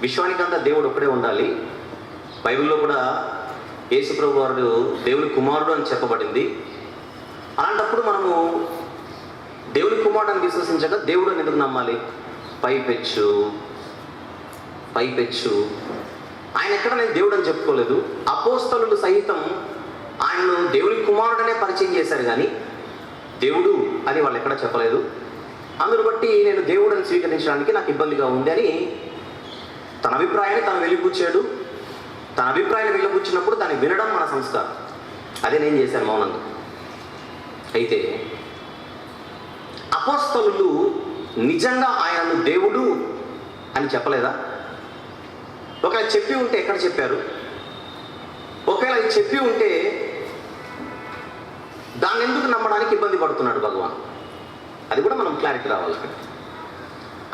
విశ్వానికంతా దేవుడు ఒక్కడే ఉండాలి. బైబిల్లో కూడా యేసుప్రభు వారు దేవుని కుమారుడు అని చెప్పబడింది. అలాంటప్పుడు మనము దేవుని కుమారుడు అని విశ్వసించక దేవుడు అని ఎందుకు నమ్మాలి? పైపెచ్చు పైపెచ్చు ఆయన ఎక్కడ నేను దేవుడు అని చెప్పుకోలేదు. అపోస్తలు సహితం ఆయనను దేవుని కుమారుడనే పరిచయం చేశారు కానీ దేవుడు అని వాళ్ళు ఎక్కడ చెప్పలేదు. అందును బట్టి నేను దేవుడని స్వీకరించడానికి నాకు ఇబ్బందిగా ఉంది అని తన అభిప్రాయాన్ని తను వెలిపుచ్చాడు తన అభిప్రాయాన్ని వెలిపుచ్చినప్పుడు దాన్ని వినడం మన సంస్కారం. అదే నేను చేశాను మౌనంగా. అయితే అపోస్తలు నిజంగా ఆయనను దేవుడు అని చెప్పలేదా? ఒకవేళ చెప్పి ఉంటే ఎక్కడ చెప్పారు? ఒకవేళ ఇది చెప్పి ఉంటే దాన్ని ఎందుకు నమ్మడానికి ఇబ్బంది పడుతున్నాడు భగవాన్? అది కూడా మనం క్లారిటీ రావాలి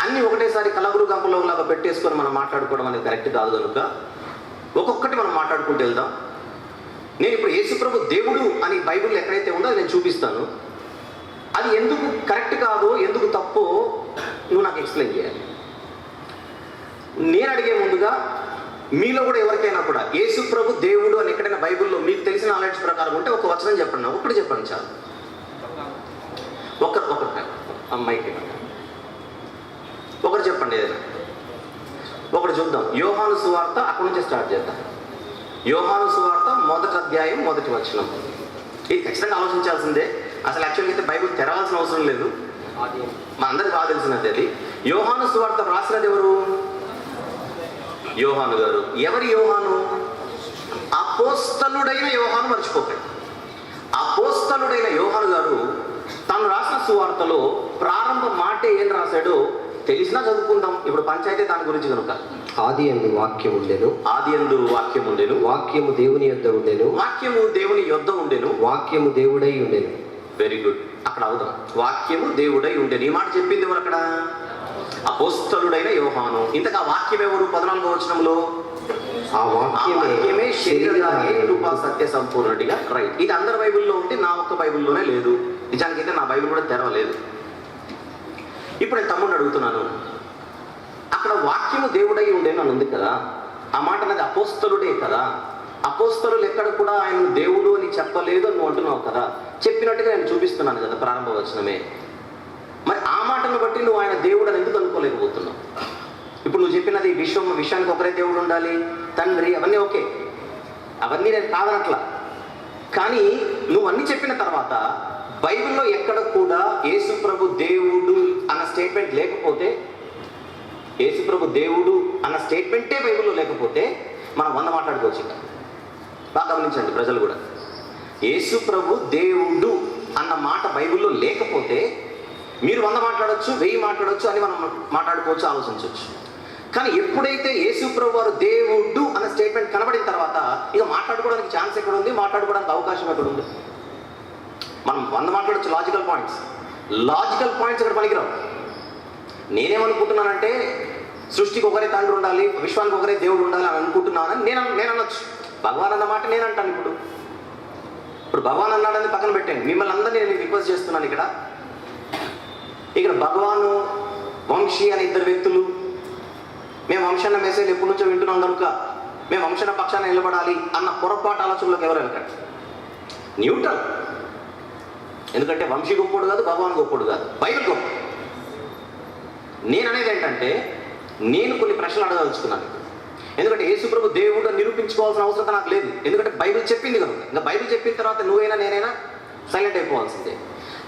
అన్నీ ఒకటేసారి కలగురు గంపలో లాగా పెట్టేసుకొని మనం మాట్లాడుకోవడం అనేది కరెక్ట్ కాదు కనుక ఒక్కొక్కటి మనం మాట్లాడుకుంటూ వెళ్దాం. నేను ఇప్పుడు యేసుప్రభు దేవుడు అని బైబిల్ ఎక్కడైతే ఉందో అది నేను చూపిస్తాను. అది ఎందుకు కరెక్ట్ కాదో ఎందుకు తప్పో నువ్వు నాకు ఎక్స్ప్లెయిన్ చేయాలి. నేను అడిగే ముందుగా మీలో కూడా ఎవరికైనా కూడా యేసు ప్రభు దేవుడు అని ఎక్కడైనా బైబిల్లో మీకు తెలిసిన నాలెడ్జ్ ప్రకారం ఉంటే ఒక వచనం చెప్పండి ఒకటి చెప్పండి చాలు. ఒకరు ఒక అమ్మాయికి ఒకటి చెప్పండి. ఏదైనా ఒకటి చూద్దాం. యోహాను సువార్త అక్కడి నుంచి స్టార్ట్ చేద్దాం. యోహాను సువార్త మొదటి అధ్యాయం మొదటి వచనం. ఇది ఖచ్చితంగా ఆలోచించాల్సిందే. అసలు యాక్చువల్గా అయితే బైబిల్ తెరవాల్సిన అవసరం లేదు. మా అందరికి బాగా తెలిసినది అది. యోహాను సువార్త రాసినది ఎవరు? యోహాను గారు. ఎవరి యోహాను? అపోస్తలుడైన యోహాను మర్చిపోకండి. అపోస్తలుడైన యోహాను గారు తాను రాసిన సువార్తలో ప్రారంభ మాటే ఏం రాశాడో? తెలిసినా చదువుకుందాం ఇప్పుడు పంచాయతీ దాని గురించి కనుక. ఆది అందు వాక్యం ఉండెను. ఆది ఎందు వాక్యం ఉండెను. వాక్యము దేవుని యొద్ద ఉండెను. వాక్యము దేవుని యొద్ద ఉండెను. వాక్యము దేవుడై ఉండెను. వెరీ గుడ్ అక్కడ అవుదాం వాక్యము దేవుడై ఉండేది ఈ మాట చెప్పింది ఎవరు అక్కడ? అపోస్తలుడైన యోహాను. ఇంతగా వాక్యం ఎవరు? పద్నాలుగో వచనంలో? ఆ ఆ వాక్యమే కృపా సత్య సంపూర్ణుడిగా. రైట్ ఇది అందరి బైబిల్లో ఉంటే నా ఒక్క బైబిల్లోనే లేదు. నిజానికి అయితే నా బైబిల్ కూడా తెరవలేదు. ఇప్పుడు నేను తమ్ముడిని అడుగుతున్నాను. అక్కడ వాక్యము దేవుడై ఉండేను అని ఉంది కదా. ఆ మాట అనేది అపోస్తలుడే కదా. అపోస్తలు ఎక్కడ కూడా ఆయన దేవుడు అని చెప్పలేదు అని నువ్వు అంటున్నావు కదా. చెప్పినట్టుగా నేను చూపిస్తున్నాను కదా ప్రారంభ వచనమే. మరి ఆ మాటను బట్టి నువ్వు ఆయన దేవుడు అని ఎందుకు అనుకోలేకపోతున్నావు? ఇప్పుడు నువ్వు చెప్పినది విశ్వం విషయానికి ఒకరే దేవుడు ఉండాలి. తండ్రి అవన్నీ ఓకే. అవన్నీ నేను కాదనట్లా. కానీ నువ్వు అన్ని చెప్పిన తర్వాత బైబిల్లో ఎక్కడ కూడా యేసు ప్రభు దేవుడు అన్న స్టేట్మెంట్ లేకపోతే యేసు ప్రభు దేవుడు అన్న స్టేట్మెంటే బైబిల్లో లేకపోతే మనం వంద మాట్లాడుకోవచ్చు ఇంకా. బాగా గమనించండి ప్రజలు కూడా. యేసు ప్రభు దేవుడు అన్న మాట బైబిల్లో లేకపోతే మీరు వంద మాట్లాడొచ్చు వెయ్యి మాట్లాడొచ్చు అని మనం మాట్లాడుకోవచ్చు ఆలోచించవచ్చు కానీ ఎప్పుడైతే యేసు ప్రభు వారు దేవుడు అన్న స్టేట్మెంట్ కనబడిన తర్వాత ఇక మాట్లాడుకోవడానికి ఛాన్స్ ఎక్కడ ఉంది మాట్లాడుకోవడానికి అవకాశం ఎక్కడ ఉంది మనం వంద మాట్లాడచ్చు లాజికల్ పాయింట్స్ లాజికల్ పాయింట్స్ ఇక్కడ పనికిరావు. నేనేమనుకుంటున్నానంటే సృష్టికి ఒకరే తండ్రి ఉండాలి విశ్వానికి ఒకరే దేవుడు ఉండాలి అని అనుకుంటున్నానని నేను నేను అనొచ్చు. భగవాన్ అన్న మాట నేను అంటాను ఇప్పుడు. ఇప్పుడు భగవాన్ అన్నాడని పక్కన పెట్టండి. మిమ్మల్ని అందరినీ నేను రిక్వెస్ట్ చేస్తున్నాను ఇక్కడ. ఇక్కడ భగవాను వంశీ అనే ఇద్దరు వ్యక్తులు మేము వంశాన్న మెసేజ్ ఎప్పటి నుంచో వింటున్నాం కనుక మేము వంశన పక్షాన నిలబడాలి అన్న పొరపాటు ఆలోచనలోకి ఎవరు వెళ్ళకండి. న్యూట్రల్ ఎందుకంటే వంశీ గొప్పోడు కాదు భగవాన్ గొప్పోడు కాదు. బైబిల్ గొప్ప. నేను అనేది ఏంటంటే నేను కొన్ని ప్రశ్నలు అడగదలుచుకున్నాను ఎందుకంటే యేసుప్రభు దేవుడు నిరూపించుకోవాల్సిన అవసరం నాకు లేదు. ఎందుకంటే బైబిల్ చెప్పింది కనుక. ఇంకా బైబిల్ చెప్పిన తర్వాత నువ్వైనా నేనైనా సైలెంట్ అయిపోవాల్సిందే.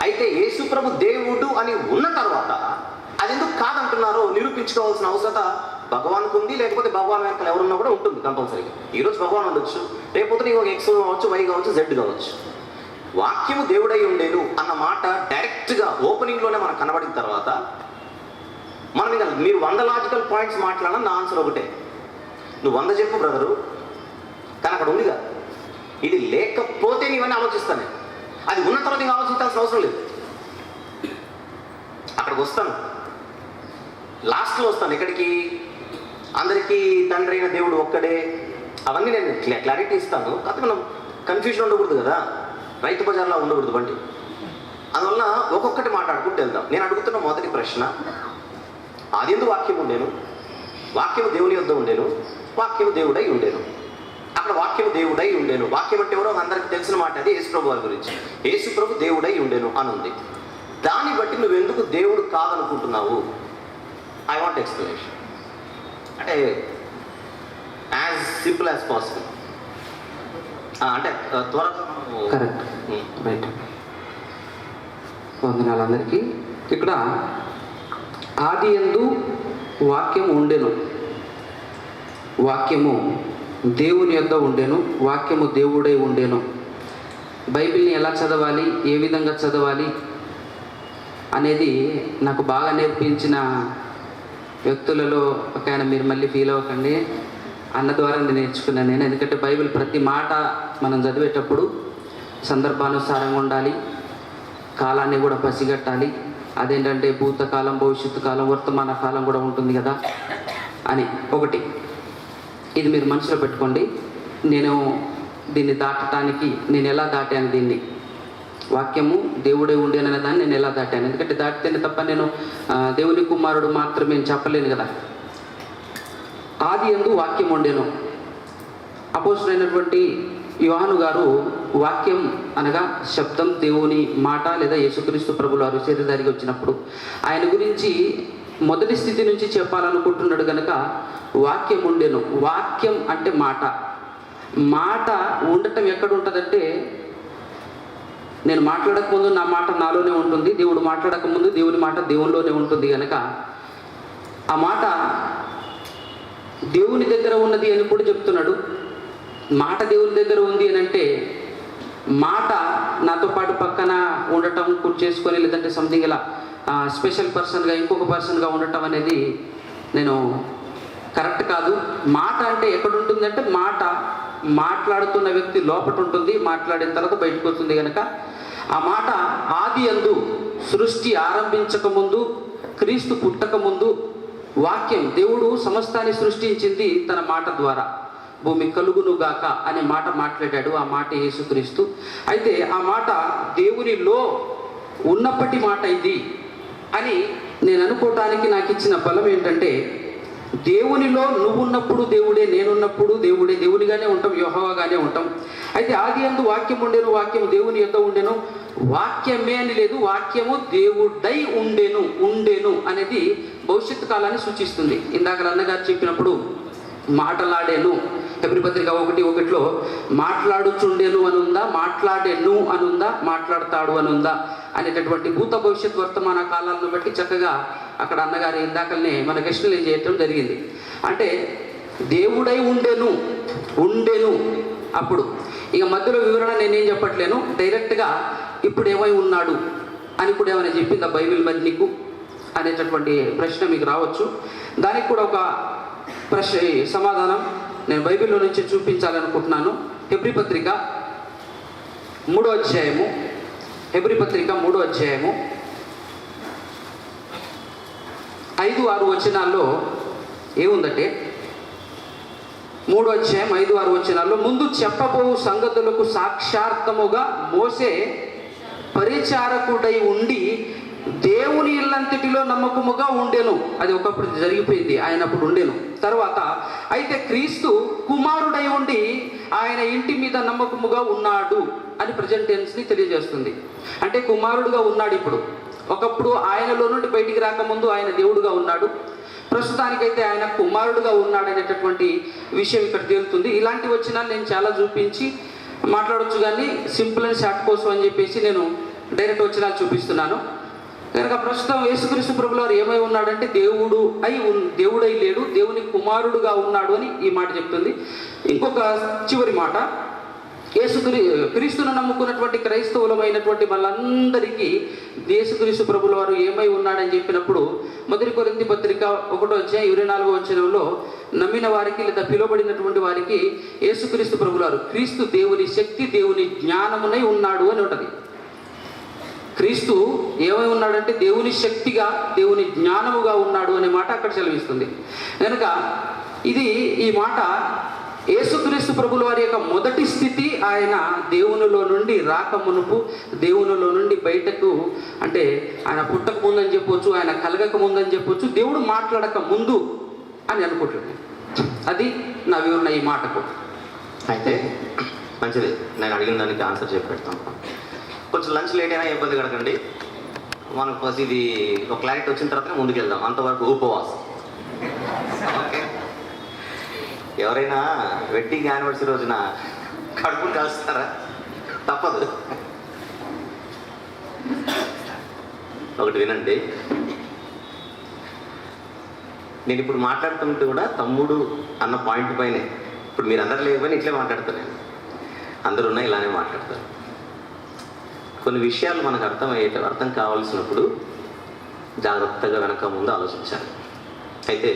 అయితే యేసుప్రభు దేవుడు అని ఉన్న తర్వాత అది ఎందుకు కాదంటున్నారో నిరూపించుకోవాల్సిన అవసరత భగవాన్కు ఉంది లేకపోతే భగవాన్ వెనకాల ఎవరున్నా కూడా ఉంటుంది కంపల్సరీగా. ఈరోజు భగవాన్ ఉండొచ్చు. రేపు నీకు ఒక ఎక్స్ కావచ్చు వై కావచ్చు జెడ్ కావచ్చు. వాక్యము దేవుడై ఉండేను అన్న మాట డైరెక్ట్గా ఓపెనింగ్లోనే మనకు కనబడిన తర్వాత మనం ఇంకా మీరు వంద లాజికల్ పాయింట్స్ మాట్లాడినా నా ఆన్సర్ ఒకటే. నువ్వు వంద చెప్పు బ్రదరు కానీ అక్కడ ఉందిగా ఇది లేకపోతే నీవన్నీ ఆలోచిస్తాను అది ఉన్న తర్వాత నీకు ఆలోచించాల్సిన అవసరం లేదు. అక్కడికి వస్తాను. లాస్ట్లో వస్తాను. ఇక్కడికి అందరికీ తండ్రి అయిన దేవుడు ఒక్కడే. అవన్నీ నేను క్లారిటీ ఇస్తాను. కాకపోతే మనం కన్ఫ్యూజన్ ఉండకూడదు కదా. రైతు బజార్లో ఉండకూడదు బండి. అందువల్ల ఒక్కొక్కటి మాట్లాడుకుంటూ వెళ్దాం. నేను అడుగుతున్న మొదటి ప్రశ్న ఆదిందు వాక్యం ఉండేను? వాక్యము దేవుని యొద్ద ఉండేను? వాక్యము దేవుడై ఉండేను. అక్కడ వాక్యము దేవుడై ఉండేను. వాక్యం అంటే ఎవరో అందరికి తెలిసిన మాట అది యేసుప్రభు వారి గురించి. యేసుప్రభు దేవుడై ఉండేను అని ఉంది దాన్ని బట్టి నువ్వు ఎందుకు దేవుడు కాదనుకుంటున్నావు? ఐ వాంట్ ఎక్స్ప్లెనేషన్ అంటే యాజ్ సింపుల్ యాజ్ పాసిబుల్ అంటే త్వరగా కరెక్ట్. రైట్. వందనాలు అందరికీ ఇక్కడ ఆది ఎందు వాక్యం ఉండెను. వాక్యము దేవుని యొద్ద ఉండెను. వాక్యము దేవుడై ఉండెను. బైబిల్ని ఎలా చదవాలి? ఏ విధంగా చదవాలి? అనేది నాకు బాగా నేర్పించిన వ్యక్తులలో ఒక ఆయన మీరు మళ్ళీ ఫీల్ అవ్వకండి. అన్న ద్వారా నేను నేర్చుకున్నాను నేను. ఎందుకంటే బైబిల్ ప్రతి మాట మనం చదివేటప్పుడు సందర్భానుసారంగా ఉండాలి కాలాన్ని కూడా పసిగట్టాలి. అదేంటంటే భూతకాలం భవిష్యత్తు కాలం వర్తమాన కాలం కూడా ఉంటుంది కదా అని. ఒకటి ఇది మీరు మనసులో పెట్టుకోండి. నేను దీన్ని దాటడానికి నేను ఎలా దాటాను దీన్ని? వాక్యము దేవుడే ఉండేననే దాన్ని నేను ఎలా దాటాను? ఎందుకంటే దాటితేనే తప్ప నేను దేవుని కుమారుడు మాత్రమే చెప్పలేను కదా. ఆది ఎందు వాక్యం ఉండేను. అపోసులైనటువంటి యువాను గారు వాక్యం అనగా శబ్దం దేవుని మాట లేదా యేసుక్రీస్తు ప్రభులు వారు శరీరధారికి వచ్చినప్పుడు ఆయన గురించి మొదటి స్థితి నుంచి చెప్పాలనుకుంటున్నాడు కనుక వాక్యం ఉండేను. వాక్యం అంటే మాట. మాట ఉండటం ఎక్కడ ఉంటుందంటే నేను మాట్లాడకముందు నా మాట నాలోనే ఉంటుంది దేవుడు మాట్లాడకముందు దేవుని మాట దేవునిలోనే ఉంటుంది కనుక ఆ మాట దేవుని దగ్గర ఉన్నది అని కూడా చెప్తున్నాడు. మాట దేవుని దగ్గర ఉంది అని అంటే మాట నాతో పాటు పక్కన ఉండటం కుర్చీ చేసుకొని లేదంటే సంథింగ్ ఇలా స్పెషల్ పర్సన్గా ఇంకొక పర్సన్గా ఉండటం అనేది నేను కరెక్ట్ కాదు. మాట అంటే ఎక్కడ ఉంటుందంటే మాట మాట్లాడుతున్న వ్యక్తి లోపట ఉంటుంది మాట్లాడిన తర్వాత బయటకు వస్తుంది కనుక ఆ మాట ఆది అందు సృష్టి ఆరంభించక ముందు క్రీస్తు పుట్టక ముందు వాక్యం దేవుడు సమస్తాన్ని సృష్టించింది తన మాట ద్వారా. భూమి కలుగును గాక అనే మాట మాట్లాడాడు ఆ మాట యేసుక్రీస్తు. అయితే ఆ మాట దేవునిలో ఉన్నప్పటి మాట ఇది అని నేను అనుకోవటానికి నాకు ఇచ్చిన బలం ఏంటంటే దేవునిలో నువ్వున్నప్పుడు దేవుడే నేనున్నప్పుడు దేవుడే దేవునిగానే ఉంటాం యోహవాగానే ఉంటాం. అయితే ఆది అందు వాక్యం ఉండేను వాక్యం దేవుని యొక్క ఉండెను. వాక్యమే అని లేదు వాక్యము దేవుడై ఉండెను ఉండెను అనేది భవిష్యత్తు కాలాన్ని సూచిస్తుంది. ఇందాక అన్నగారు చెప్పినప్పుడు మాటలాడేను. పత్రిక ఒకటి ఒకటిలో మాట్లాడుచుండెను అని ఉందా మాట్లాడేను అని ఉందా మాట్లాడతాడు అని ఉందా అనేటటువంటి భూత భవిష్యత్ వర్తమాన కాలాలను బట్టి చక్కగా అక్కడ అన్నగారు ఇందాకనే మనకు ఎక్స్ప్లెయిన్ చేయటం జరిగింది. అంటే దేవుడై ఉండెను ఉండెను అప్పుడు. ఇక మధ్యలో వివరణ నేనేం చెప్పట్లేను డైరెక్ట్గా ఇప్పుడు ఏమై ఉన్నాడు అని కూడా ఏమైనా చెప్పిందా బైబిల్ మరి నీకు అనేటటువంటి ప్రశ్న మీకు రావచ్చు. దానికి కూడా ఒక ప్రశ్న సమాధానం. నేను బైబిల్లో నుంచి చూపించాలనుకుంటున్నాను. హెబ్రి పత్రిక మూడో అధ్యాయము. హెబ్రి పత్రిక మూడో అధ్యాయము. ఐదు ఆరు వచనాల్లో ఏముందంటే? మూడో అధ్యాయం ఐదు ఆరు వచనాల్లో ముందు చెప్పబో సంగతులకు సాక్షార్థముగా మోసే పరిచారకుడై ఉండి దేవుని ఇల్లంతటిలో నమ్మకముగా ఉండెను. అది ఒకప్పుడు జరిగిపోయింది ఆయన అప్పుడు ఉండెను. తర్వాత అయితే క్రీస్తు కుమారుడై ఉండి ఆయన ఇంటి మీద నమ్మకముగా ఉన్నాడు అని ప్రజెంట్ టెన్స్ని తెలియజేస్తుంది. అంటే కుమారుడుగా ఉన్నాడు ఇప్పుడు. ఒకప్పుడు ఆయనలో నుండి బయటికి రాకముందు ఆయన దేవుడుగా ఉన్నాడు. ప్రస్తుతానికైతే ఆయన కుమారుడుగా ఉన్నాడు అనేటటువంటి విషయం ఇక్కడ తేలుతుంది. ఇలాంటి వచ్చినా నేను చాలా చూపించి మాట్లాడొచ్చు కానీ సింపుల్ అండ్ షార్ట్ కోసం అని చెప్పేసి నేను డైరెక్ట్ వచ్చినా చూపిస్తున్నాను. కనుక ప్రస్తుతం యేసుక్రీస్తు ప్రభుల వారు ఏమై ఉన్నాడంటే దేవుడు అయి ఉన్ దేవుడై లేడు దేవుని కుమారుడుగా ఉన్నాడు అని ఈ మాట చెప్తుంది. ఇంకొక చివరి మాట. యేసుక్రీ క్రీస్తును నమ్ముకున్నటువంటి క్రైస్తవులమైనటువంటి వాళ్ళందరికీ యేసుక్రీస్తు ప్రభుల వారు ఏమై ఉన్నాడని చెప్పినప్పుడు మొదటి కొరింది పత్రిక ఒకటో వచ్చే ఇరవై నాలుగో వచ్చినంలో నమ్మిన వారికి లేదా పిలువబడినటువంటి వారికి యేసుక్రీస్తు ప్రభుల వారు క్రీస్తు దేవుని శక్తి దేవుని జ్ఞానమునై ఉన్నాడు అని ఉంటుంది. క్రీస్తు ఏమై ఉన్నాడంటే దేవుని శక్తిగా దేవుని జ్ఞానముగా ఉన్నాడు అనే మాట అక్కడ సెలవిస్తుంది. కనుక ఇది ఈ మాట యేసుక్రీస్తు ప్రభుల వారి యొక్క మొదటి స్థితి ఆయన దేవునిలో నుండి రాక మునుపు దేవునిలో నుండి బయటకు అంటే ఆయన పుట్టక ముందని చెప్పొచ్చు ఆయన కలగక ముందని చెప్పొచ్చు దేవుడు మాట్లాడక ముందు అని అనుకుంటున్నాను అది నా వివరణ ఈ మాటకు. అయితే మంచిది. నేను అడిగిన దానికి ఆన్సర్ చెప్పి పెడతాను కొంచెం లంచ్ లేట్ అయినా ఇబ్బంది కడకండి మనకు ఫస్ట్ ఇది ఒక క్లారిటీ వచ్చిన తర్వాత ముందుకెళ్దాం. అంతవరకు ఉపవాసం. ఓకే? ఎవరైనా వెడ్డింగ్ యానివర్సరీ రోజున కడుపు కాస్తారా తప్పదు. ఒకటి వినండి. నేను ఇప్పుడు మాట్లాడుతుంటే కూడా తమ్ముడు అన్న పాయింట్ పైనే. ఇప్పుడు మీరు అందరు లేకపోయినా ఇట్లే మాట్లాడుతున్నాను అందరున్నా ఉన్నా ఇలానే మాట్లాడతారు. కొన్ని విషయాలు మనకు అర్థమయ్యేట అర్థం కావాల్సినప్పుడు జాగ్రత్తగా వెనక ముందు ఆలోచించాలి. అయితే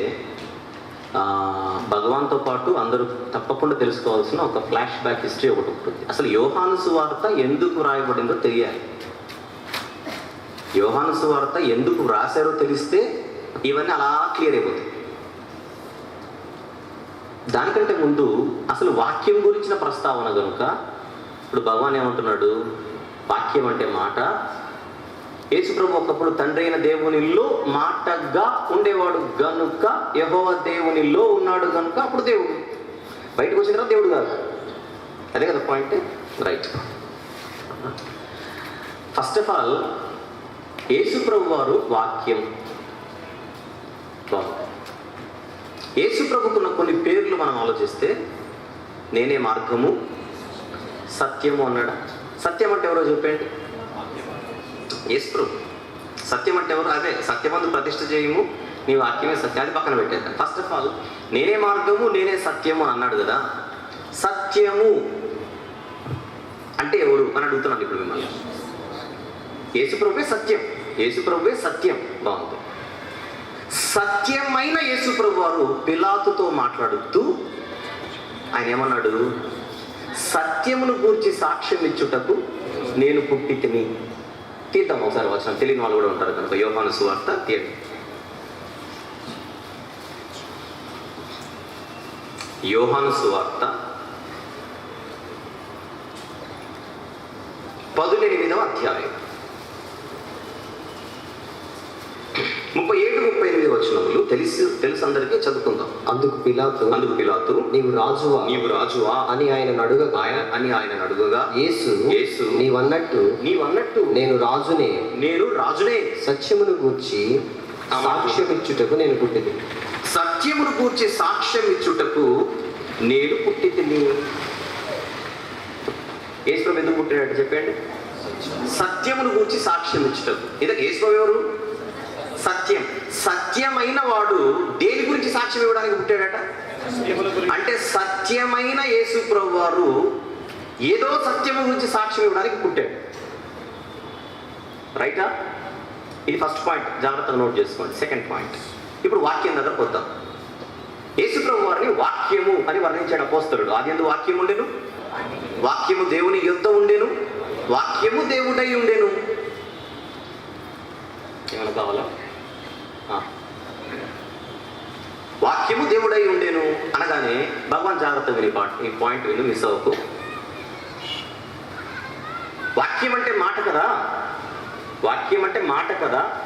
భగవాన్తో పాటు అందరూ తప్పకుండా తెలుసుకోవాల్సిన ఒక ఫ్లాష్ బ్యాక్ హిస్టరీ ఒకటి ఉంటుంది. అసలు యోహాను సువార్త ఎందుకు రాయబడిందో తెలియాలి. యోహాను సువార్త ఎందుకు రాశారో తెలిస్తే ఇవన్నీ అలా క్లియర్ అయిపోతాయి. దానికంటే ముందు అసలు వాక్యం గురించిన ప్రస్తావన కనుక ఇప్పుడు భగవాన్ ఏమంటున్నాడు? వాక్యం అంటే మాట. యేసుప్రభు ఒకప్పుడు తండ్రి అయిన దేవునిలో మాటగా ఉండేవాడు గనుక యహోవ దేవునిలో ఉన్నాడు గనుక అప్పుడు దేవుడు. బయటకు వచ్చిన తర్వాత దేవుడు కాదు. అదే కదా point? Right. First of all Yesuprabhu వారు వాక్యం. యేసుప్రభుకున్న కొన్ని పేర్లు మనం ఆలోచిస్తే నేనే మార్గము సత్యము అన్నాడు? సత్యం అంటే ఎవరో చెప్పండి ఏసు సత్యం అంటే ఎవరు? అదే సత్యమందు ప్రతిష్ట చేయము నీ వాక్యమే సత్యం అది పక్కన పెట్టేద్దాం? ఫస్ట్ ఆఫ్ ఆల్ నేనే మార్గము నేనే సత్యము అని అన్నాడు కదా. సత్యము అంటే ఎవరు? అని అడుగుతున్నాను ఇప్పుడు మిమ్మల్ని. యేసుప్రభువే సత్యం. యేసుప్రభువే సత్యం. బాగుంది. సత్యమైన యేసుప్రభు వారు పిలాతుతో మాట్లాడుతూ ఆయన ఏమన్నాడు? సత్యమును గూర్చి సాక్ష్యం ఇచ్చుటకు నేను పుట్టి తిని తీద్దాం ఒకసారి వచ్చిన తెలియని వాళ్ళు కూడా ఉంటారు కనుక యోహాను సువార్త తీయండి. యోహాను సువార్త పదునెనిమిదవ అధ్యాయం. ముప్పై ఏడు ముప్పై ఎనిమిది వచనములు తెలిసి తెలుసు అందరికీ చదువుకుందాం. అందుకు పిలాతు అందుకు పిలాతు నీవు రాజువా? నీవు రాజువా? అని ఆయన అడుగగా ఆయన అని ఆయన అడుగుగా యేసు యేసు నీవన్నట్టు నీవన్నట్టు నేను రాజునే. నేను రాజునే. సత్యమును గూర్చి సాక్ష్యమిచ్చుటకు నేను పుట్టింది సత్యమును కూర్చి సాక్ష్యం ఇచ్చుటకు నేను పుట్టి తిని యేసుప్రభు ఎందుకు పుట్టినట్టు చెప్పండి. సత్యమును గూర్చి సాక్ష్యం ఇచ్చుటకు ఇదే యేసుప్రభు ఎవరు? సత్యం. సత్యమైన వాడు దేని గురించి సాక్ష్యం ఇవ్వడానికి పుట్టాడట? అంటే సత్యమైన యేసుప్రభు వారు ఏదో సత్యము గురించి సాక్ష్యం ఇవ్వడానికి పుట్టాడు. రైటా? ఇది ఫస్ట్ పాయింట్. జాగ్రత్తగా నోట్ చేసుకోండి. Second point. ఇప్పుడు వాక్యం దగ్గర వద్దాం. యేసుప్రభు వారిని వాక్యము అని వర్ణించాడు అపోస్తలుడు. అది ఎందుకు వాక్యం ఉండేను? వాక్యము దేవుని యుద్ధ ఉండేను? వాక్యము దేవుడై ఉండేను. ఏమైనా కావాలా ఆ. వాక్యము దేవుడై ఉండేను భగవాన్ జాగ్రత్త విని ఈ పాయింట్ విను మిస్ అవ్వకు. వాక్యం అంటే మాట కదా? వాక్యం అంటే మాట కదా?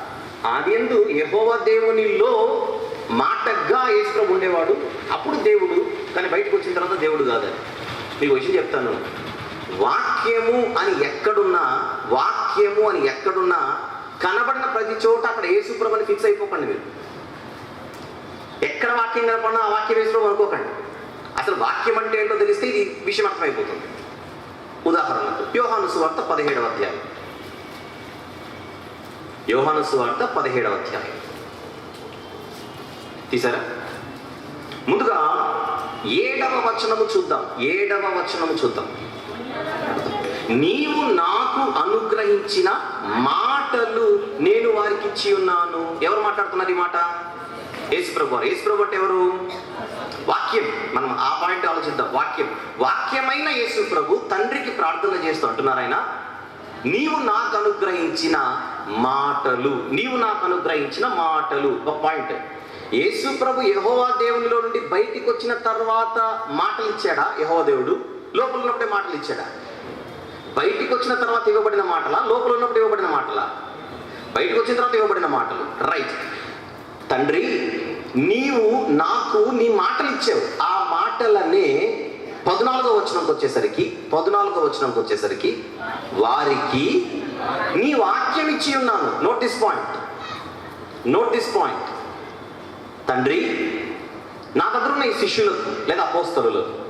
ఆదిందు యహోవ దేవునిలో మాటగా యేసుప్రభు ఉండేవాడు. అప్పుడు దేవుడు కానీ బయటకు వచ్చిన తర్వాత దేవుడు కాదని మీకు విషయం చెప్తాను. వాక్యము అని ఎక్కడున్నా వాక్యము అని ఎక్కడున్నా కనబడిన ప్రతి చోట అక్కడ యేసుప్రభు అని ఫిక్స్ అయిపోకండి మీరు. ఎక్కడ వాక్యం కనపడినా ఆ వాక్యం యేసుప్రభు అనుకోకండి అసలు వాక్యం అంటే ఏంటో తెలిస్తే ఇది విషయం అర్థమైపోతుంది. ఉదాహరణకు యోహాను సువార్త పదిహేడవ అధ్యాయం. యోహాను సువార్త పదిహేడవ అధ్యాయం. తీసారా? ముందుగా ఏడవ వచనము చూద్దాం. ఏడవ వచనము చూద్దాం. నీవు నాకు అనుగ్రహించిన మాటలు నేను వారికి ఇచ్చి ఉన్నాను. ఎవరు మాట్లాడుతున్నారు ఈ మాట? యేసుప్రభు వారు యేసుప్రభు అంటే ఎవరు? వాక్యం. మనం ఆ పాయింట్ ఆలోచిద్దాం. వాక్యం. వాక్యమైన యేసు ప్రభు తండ్రికి ప్రార్థన చేస్తూ అంటున్నారు ఆయన. నీవు నాకు అనుగ్రహించిన మాటలు. నీవు నాకు అనుగ్రహించిన మాటలు. ఒక పాయింట్. యేసు ప్రభు యహోవా దేవునిలో నుండి బయటికి వచ్చిన తర్వాత మాటలు ఇచ్చాడా? యహోవా దేవుడు లోపల ఉన్నప్పుడే మాటలు ఇచ్చాడా? బయటికి వచ్చిన తర్వాత ఇవ్వబడిన మాటలా? లోపల ఉన్నప్పుడు ఇవ్వబడిన మాటలా? బయటకు వచ్చిన తర్వాత ఇవ్వబడిన మాటలు. రైట్. తండ్రి నీవు నాకు నీ మాటలు ఇచ్చావు ఆ మాటలనే పద్నాలుగో వచనంకి వచ్చేసరికి పద్నాలుగో వచనంకి వచ్చేసరికి వారికి నీ వాక్యం ఇచ్చి ఉన్నాను. నోటీస్ పాయింట్ నోటీస్ పాయింట్ తండ్రి నా దగ్గర ఉన్న ఈ శిష్యులకు లేదా పోస్తరులు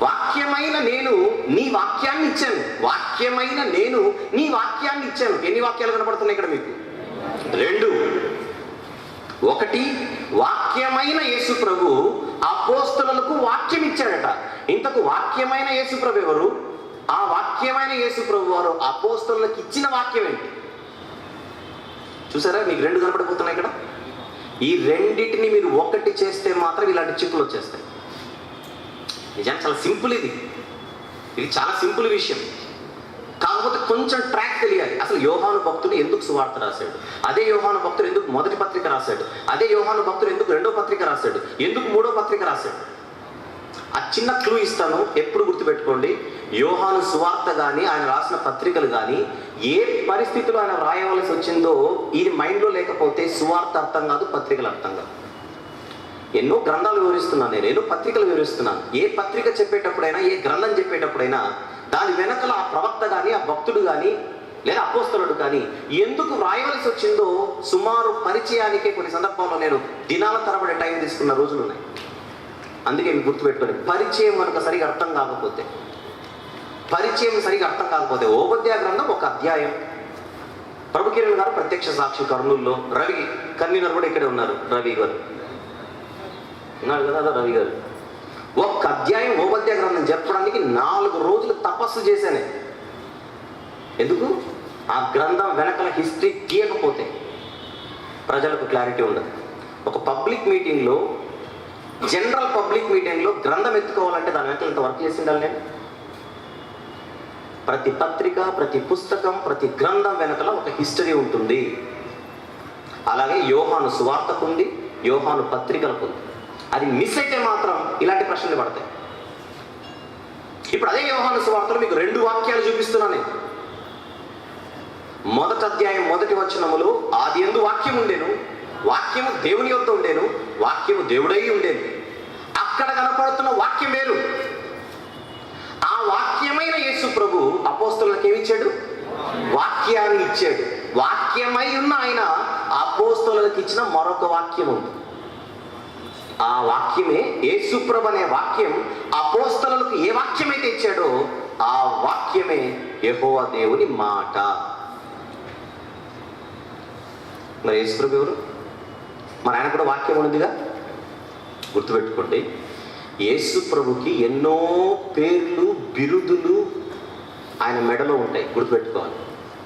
వాక్యమైన నేను నీ వాక్యాన్ని ఇచ్చాను. వాక్యమైన నేను నీ వాక్యాన్ని ఇచ్చాను. ఎన్ని వాక్యాలు కనపడుతున్నాయి ఇక్కడ మీకు? రెండు. ఒకటి వాక్యమైన యేసు ప్రభు అపోస్తలకు వాక్యం ఇచ్చాడట ఇంతకు వాక్యమైన యేసు ప్రభు ఎవరు? ఆ వాక్యమైన యేసు ప్రభు వారు అపోస్తులకు ఇచ్చిన వాక్యం ఏంటి? చూసారా? మీకు రెండు కనపడిపోతున్నాయి ఇక్కడ. ఈ రెండింటిని మీరు ఒకటి చేస్తే మాత్రం ఇలాంటి చిక్కులు వచ్చేస్తాయి. నిజానికి చాలా సింపుల్ ఇది. ఇది చాలా సింపుల్ విషయం. కాకపోతే కొంచెం ట్రాక్ తెలియాలి. అసలు యోహాను భక్తుడు ఎందుకు సువార్త రాశాడు? అదే యోహాను భక్తుడు ఎందుకు మొదటి పత్రిక రాశాడు? అదే యోహాను భక్తుడు ఎందుకు రెండో పత్రిక రాశాడు? ఎందుకు మూడో పత్రిక రాశాడు? ఆ చిన్న క్లూ ఇస్తాను ఎప్పుడు గుర్తుపెట్టుకోండి. యోహాను సువార్త కానీ ఆయన రాసిన పత్రికలు కానీ ఏ పరిస్థితిలో ఆయన రాయవలసి వచ్చిందో ఇది మైండ్లో లేకపోతే సువార్త అర్థం కాదు పత్రికలు అర్థం కాదు. ఎన్నో గ్రంథాలు వివరిస్తున్నాను నేను ఎన్నో పత్రికలు వివరిస్తున్నాను. ఏ పత్రిక చెప్పేటప్పుడైనా ఏ గ్రంథం చెప్పేటప్పుడైనా దాని వెనకల ఆ ప్రవక్త కానీ ఆ భక్తుడు కానీ లేదా అపోస్తలుడు కానీ ఎందుకు వ్రాయవలసి వచ్చిందో సుమారు పరిచయానికే కొన్ని సందర్భాల్లో నేను దినాల తరబడి టైం తీసుకున్న రోజులు ఉన్నాయి. అందుకే మీకు గుర్తుపెట్టుకోండి పరిచయం కనుక సరిగా అర్థం కాకపోతే. పరిచయం సరిగా అర్థం కాకపోతే ఓపద్యా గ్రంథం ఒక అధ్యాయం. ప్రభు కిరణ్ గారు ప్రత్యక్ష సాక్షి కర్నూల్లో రవి కన్వీనర్ కూడా ఇక్కడే ఉన్నారు రవి గారు. ఉన్నారు కదా రవి గారు. ఒక్క అధ్యాయం ఉపాధ్యాయ గ్రంథం చెప్పడానికి నాలుగు రోజులు తపస్సు చేశాను. ఎందుకు? ఆ గ్రంథం వెనకల హిస్టరీ తీయకపోతే ప్రజలకు క్లారిటీ ఉండదు. ఒక పబ్లిక్ మీటింగ్లో జనరల్ పబ్లిక్ మీటింగ్లో గ్రంథం ఎత్తుకోవాలంటే దాని వెనక ఇంత వర్క్ చేసి ఉండాలి నేను? ప్రతి పత్రిక ప్రతి పుస్తకం ప్రతి గ్రంథం వెనకల ఒక హిస్టరీ ఉంటుంది. అలాగే యోహాను సువార్తకు ఉంది యోహాను పత్రికలకు ఉంది అది మిస్ అయితే మాత్రం ఇలాంటి ప్రశ్నలు పడతాయి. ఇప్పుడు అదే వ్యవహార వార్తలు మీకు రెండు వాక్యాలు చూపిస్తున్నాను నేను. మొదటి అధ్యాయం మొదటి వచనములు ఆది ఎందు వాక్యం ఉండేను వాక్యము దేవుని యొక్క ఉండేను వాక్యము దేవుడై ఉండేను. అక్కడ కనపడుతున్న వాక్యం వేరు. ఆ వాక్యమైన యేసు ప్రభు అపోస్తులకు ఏమిచ్చాడు వాక్యాన్ని ఇచ్చాడు. వాక్యమై ఉన్న ఆయన అపోస్తులకు ఇచ్చిన మరొక వాక్యం ఉంది ఆ వాక్యమే యేసుప్రభు అనే వాక్యం అపోస్తలకు ఏ వాక్యమైతే ఇచ్చాడో ఆ వాక్యమే యెహోవా దేవుని మాట. మరి యేసుప్రభు ఎవరు? మరి ఆయన కూడా వాక్యం ఉందిగా? గుర్తుపెట్టుకోండి. యేసు ప్రభుకి ఎన్నో పేర్లు బిరుదులు ఆయన మెడలో ఉంటాయి. గుర్తుపెట్టుకోవాలి.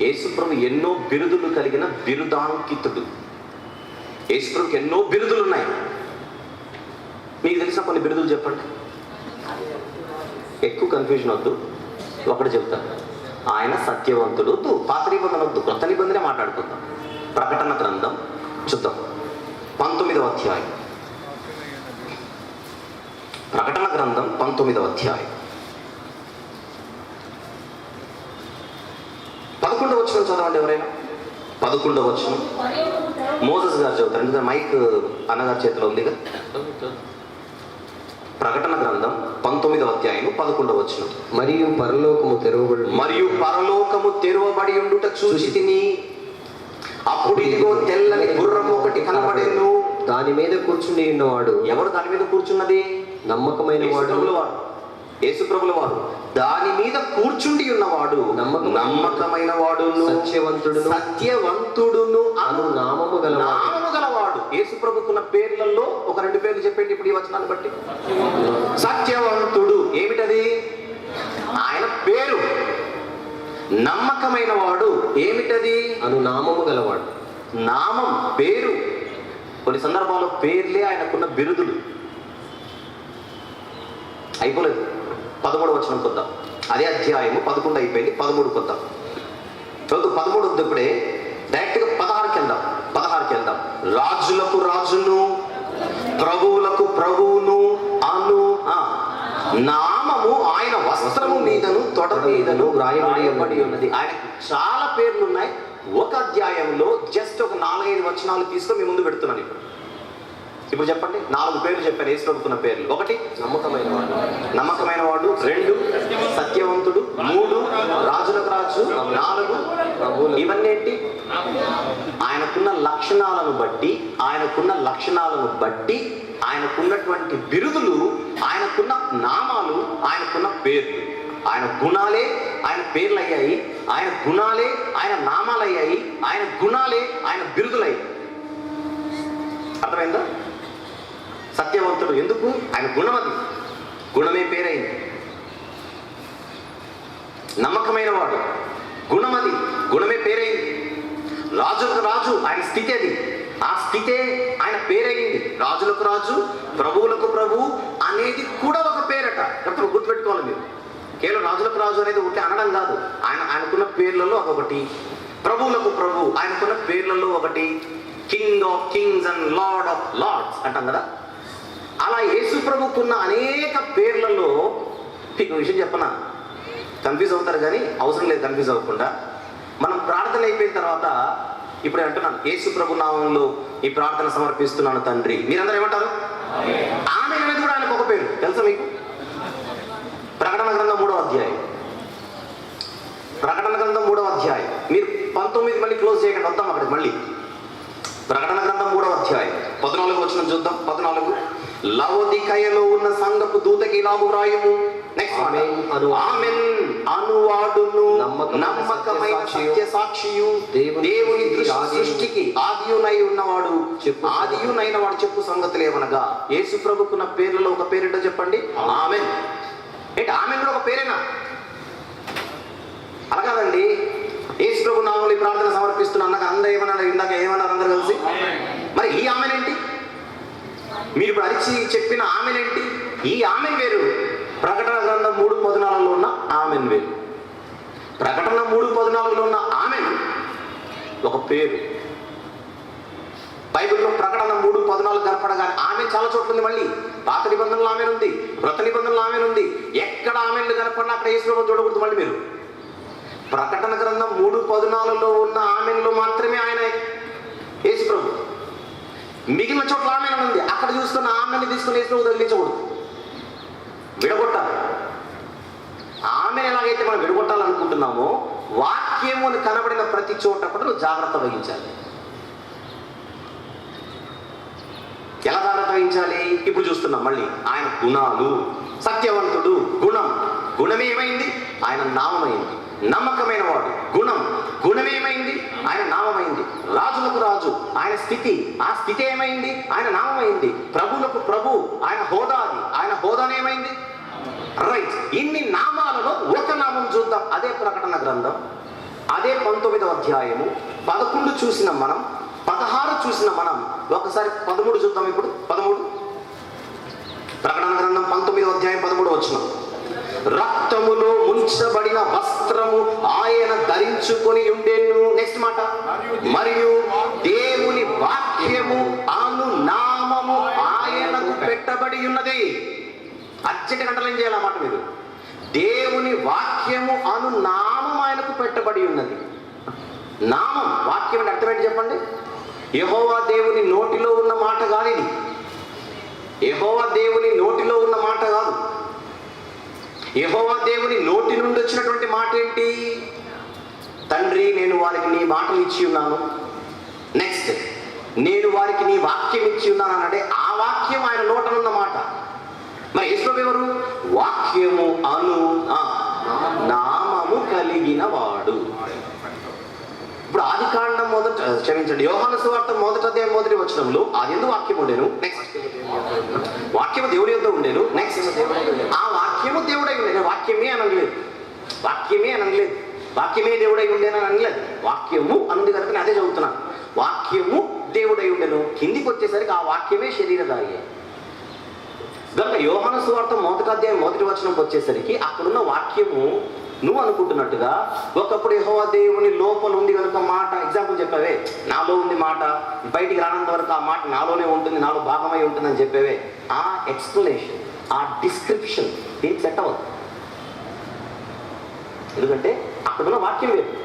యేసుప్రభు ఎన్నో బిరుదులు కలిగిన బిరుదాంకితుడు. యేసుప్రభుకి ఎన్నో బిరుదులు ఉన్నాయి. మీకు తెలిసిన కొన్ని బిరుదులు చెప్పండి. ఎక్కువ కన్ఫ్యూజన్ వద్దు. ఒకటి చెప్తాను ఆయన సత్యవంతుడు పాత నిబంధన వద్దు. కొత్త నిబంధనే మాట్లాడుకుందాం. ప్రకటన గ్రంథం చూద్దాం. పంతొమ్మిదవ అధ్యాయం. ప్రకటన గ్రంథం పంతొమ్మిదవ అధ్యాయం. పదకొండవ వచ్చిన చదవండి ఎవరైనా? పదకొండవ వచ్చిన మోసస్ గారు చదువుతారు. ఎందుకంటే మైక్ అన్నగారి చేతిలో ఉంది కదా ప్రకటన గ్రంథం పంతొమ్మిదవ అధ్యాయం పదకొండవ వచ్చిన మరియు పరలోకము తెరవబడి మరియు పరలోకము తెరవబడి ఉండుట చూసి తిని అప్పుడు ఇదిగో తెల్లని గుర్రం ఒకటి కనబడేను. దాని మీద కూర్చుని ఉన్నవాడు ఎవరు దాని మీద కూర్చున్నది? నమ్మకమైన వాడు. యేసుప్రభుల వారు దాని మీద కూర్చుండి ఉన్నవాడు. నమ్మకమైన- నమ్మకమైన వాడు సత్యవంతుడును సత్యవంతుడును అను నామము గలవాడు. నామము గలవాడు యేసుప్రభుకున్న పేర్లలో ఒక రెండు పేర్లు చెప్పండి ఇప్పుడు ఈ వచనాన్ని బట్టి. సత్యవంతుడు ఏమిటది? ఆయన పేరు. నమ్మకమైన వాడు ఏమిటది? అను నామము గలవాడు. నామం పేరు. కొన్ని సందర్భాల్లో పేర్లే ఆయనకున్న బిరుదులు. అయిపోలేదు. పదమూడు వచ్చిన కొద్దాం. అదే అధ్యాయము పదకొండు అయిపోయింది పదమూడు కొద్దాం. చదువు పదమూడు వద్దు ఇప్పుడే. డైరెక్ట్గా పదహారుకి వెళ్దాం పదహారుకి వెళ్దాం రాజులకు రాజును ప్రభువులకు ప్రభువును అను నామము ఆయన వస్త్రము మీదను తొడ మీదను వ్రాయబడి రాయబడి ఉన్నది. ఆయన చాలా పేర్లు ఉన్నాయి ఒక అధ్యాయంలో జస్ట్ ఒక నాలుగైదు వచనాలు తీసుకొని మీ ముందు పెడుతున్నాను ఇప్పుడు. ఇప్పుడు చెప్పండి నాలుగు పేర్లు చెప్పాను యేసు ప్రభుకున్న పేర్లు. ఒకటి నమ్మకమైన వాడు. నమ్మకమైన వాడు రెండు సత్యవంతుడు మూడు రాజులకు రాజు నాలుగు ఇవన్నీ ఏంటి ఆయనకున్న లక్షణాలను బట్టి ఆయనకున్న లక్షణాలను బట్టి ఆయనకున్నటువంటి బిరుదులు ఆయనకున్న నామాలు ఆయనకున్న పేర్లు. ఆయన గుణాలే ఆయన పేర్లు అయ్యాయి ఆయన గుణాలే ఆయన నామాలు అయ్యాయి ఆయన గుణాలే ఆయన బిరుదులయ్యాయి. అర్థమైందా? సత్యవంతుడు ఎందుకు? ఆయన గుణమది. గుణమే పేరైంది. నమ్మకమైన వాడు. గుణమది. గుణమే పేరైంది. రాజులకు రాజు ఆయన స్థితి అది. ఆ స్థితే ఆయన పేరైంది. రాజులకు రాజు ప్రభువులకు ప్రభు అనేది కూడా ఒక పేరట. ఎప్పుడు గుర్తుపెట్టుకోవాలి మీరు. కేవలం రాజులకు రాజు అనేది ఉంటే అనడం కాదు. ఆయన ఆయనకున్న పేర్లలో ఒకటి. ప్రభువులకు ప్రభు ఆయనకున్న పేర్లలో ఒకటి. King of kings and lord of lords అంటాం కదా? అలా యేసు ప్రభుకున్న అనేక పేర్లలో మీకు విషయం చెప్పనా? కన్ఫ్యూజ్ అవుతారు కానీ అవసరం లేదు కన్ఫ్యూజ్ అవ్వకుండా. మనం ప్రార్థన అయిపోయిన తర్వాత ఇప్పుడు అంటున్నాను యేసు ప్రభు నామంలో ఈ ప్రార్థన సమర్పిస్తున్నాను తండ్రి. మీరందరూ ఏమంటారు? ఆమె అనేది కూడా ఆయనకు ఒక పేరు. తెలుసా మీకు? ప్రకటన గ్రంథం మూడో అధ్యాయం. ప్రకటన గ్రంథం మూడో అధ్యాయం. మీరు పంతొమ్మిది మళ్ళీ క్లోజ్ చేయకండి వద్దాం అక్కడికి మళ్ళీ. ప్రకటన గ్రంథం మూడో అధ్యాయం. పద్నాలుగు వచ్చిన చూద్దాం. పద్నాలుగు. లవోదికయలో ఉన్న సంఘపు దూతకి ఇలాగు వ్రాయము. నెక్స్ట్ ఆమేన్ అను- ఆమెన్. అనువాడును. నమ్మకమైన సత్య సాక్షియు దేవుని దేవుని సృష్టికి ఆదియునై ఉన్నవాడు. చెప్పు ఆదియునైన వాడు చెప్పు సంగతులు ఏమనగా యేసు ప్రభుకున్న పేర్లలో ఒక పేరేంటో చెప్పండి. ఆమెన్. ఏంటి ఆమెన్ కూడా ఒక పేరేనా? అలా కాదండి. యేసు ప్రభు నామములు ఈ ప్రార్థన సమర్పిస్తున్నా అన్నాక అందరూ ఏమన్నారు ఇందాక ఏమన్నారు అందరూ కలిసి మరి ఈ ఆమెనేంటి మీరు ఇప్పుడు అరిచి చెప్పిన ఆమెనేంటి ఈ ఆమె వేరు. ప్రకటన గ్రంథం మూడు పదనాలలో ఉన్న ఆమెన్ వేరు. ప్రకటన మూడు పద్నాలుగులో ఉన్న ఆమెన్ ఒక పేరు. బైబిల్లో ప్రకటన మూడు పద్నాలుగు కనపడగానే ఆమె చాలా చోట్ల ఉంది మళ్ళీ. పాత నిబంధనలు ఆమె ఉంది వ్రత నిబంధనలు ఆమె ఉంది. ఎక్కడ ఆమెలు కనపడినా అక్కడ యేసు చూడకూడదు మళ్ళీ మీరు. ప్రకటన గ్రంథం మూడు పద్నాలుగులో ఉన్న ఆమెన్లో మాత్రమే ఆయన. యేసు ప్రభు. మిగిలిన చోట్ల ఆమె ఉంది? అక్కడ చూసుకున్న ఆమెని తీసుకుని వేసుకుని ప్రభు తగిలించకూడదు విడగొట్టాలి. ఆమె ఎలాగైతే మనం విడగొట్టాలనుకుంటున్నామో వాక్యము అని కనబడిన ప్రతి చోట కూడా నువ్వు జాగ్రత్త వహించాలి. ఎలా జాగ్రత్త వహించాలి? ఇప్పుడు చూస్తున్నాం మళ్ళీ. ఆయన గుణాలు. సత్యవంతుడు గుణం. గుణమేమైంది ఆయన నామమైంది. నమ్మకమైన వాడు. గుణం. గుణమేమైంది ఆయన నామమైంది. రాజులకు రాజు. ఆయన స్థితి. ఆ స్థితి ఏమైంది? ఆయన నామమైంది. ప్రభులకు ప్రభు. ఆయన హోదాది. ఆయన హోదానేమైంది రైట్. ఇన్ని నామాలలో ఒక నామం చూద్దాం. అదే ప్రకటన గ్రంథం. అదే పంతొమ్మిదవ అధ్యాయము. పదకొండు చూసిన మనం పదహారు చూసిన మనం. ఒకసారి పదమూడు చూద్దాం ఇప్పుడు. పదమూడు. ప్రకటన గ్రంథం పంతొమ్మిదవ అధ్యాయం పదమూడు వచ్చిన రక్తములో ముంచబడిన వస్త్రము ఆయన ధరించుకొని ఉండేను. నెక్స్ట్ మాట. మరియు దేవుని వాక్యము అను నామము ఆయనకు పెట్టబడి ఉన్నది. అచ్చటి గంటలేం చేయాలన్నమాట మీరు? దేవుని వాక్యము అను నామం ఆయనకు పెట్టబడి ఉన్నది. నామం వాక్యం అంటే అర్థమేంటి చెప్పండి? యహోవా దేవుని నోటిలో ఉన్న మాట కాదు ఇది. యహోవా దేవుని నోటిలో ఉన్న మాట యహోవా దేవుని నోటి నుండి వచ్చినటువంటి మాట ఏంటి తండ్రి నేను వారికి నీ మాటలు ఇచ్చి ఉన్నాను. నెక్స్ట్ నేను వారికి నీ వాక్యం ఇచ్చి ఉన్నాను అంటే ఆ వాక్యం ఆయన నోటనున్న మాట. మరి ఇష్టం ఎవరు? వాక్యము అను నామము కలిగిన వాడు. ఇప్పుడు ఆది కాండం మొదట క్షమించండి యోహాను సువార్త మొదట అధ్యాయం మొదటి వచనంలో అది ఎందుకు వాక్యం ఉండేను? నెక్స్ట్ వాక్యము దేవుడి యొక్క ఉండేను. నెక్స్ట్ ఆ వాక్యము దేవుడై ఉండేను. వాక్యమే అనలేదు వాక్యమే అనలేదు వాక్యమే దేవుడై ఉండేనని అనలేదు. వాక్యము అనుంది కనుక నేను అదే చదువుతున్నాను వాక్యము దేవుడై ఉండేను. కిందికి వచ్చేసరికి ఆ వాక్యమే శరీరధారి కనుక యోహాను సువార్త మొదటి అధ్యాయం మొదటి వచనంకి వచ్చేసరికి అక్కడున్న వాక్యము నువ్వు అనుకుంటున్నట్టుగా ఒకప్పుడు యహోవా దేవుని లోపల ఉంది కనుక మాట ఎగ్జాంపుల్ చెప్పావే నాలో ఉంది మాట బయటికి రానంత వరకు ఆ మాట నాలోనే ఉంటుంది నాలో భాగమై ఉంటుందని చెప్పేవే. ఆ ఎక్స్ప్లెనేషన్ ఆ డిస్క్రిప్షన్ దీనికి సెట్ అవ్వదు. ఎందుకంటే అక్కడున్న వాక్యం వేరు.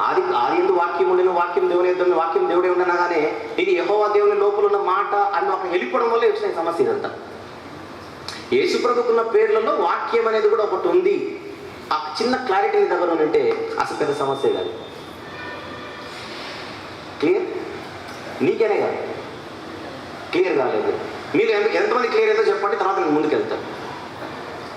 ఆది ఆది ఎందు వాక్యం ఉండిన వాక్యం దేవుని ఎద్దు వాక్యం దేవుడే ఉండనగానే ఇది యహోవా దేవుని లోపల ఉన్న మాట అని ఒక వెళ్ళిపోవడం వల్ల వచ్చిన సమస్య ఇదంతా. యేసుప్రభుకున్న పేర్లలో వాక్యం అనేది కూడా ఒకటి ఉంది. ఆ చిన్న క్లారిటీ దగ్గర ఉంటే అసలు పెద్ద సమస్య కాదు. క్లియర్ నీకేనే కాదు. క్లియర్ కాలేదు. మీరు ఎంత ఎంతమంది క్లియర్ అయిందో చెప్పండి తర్వాత నేను ముందుకు వెళ్తాను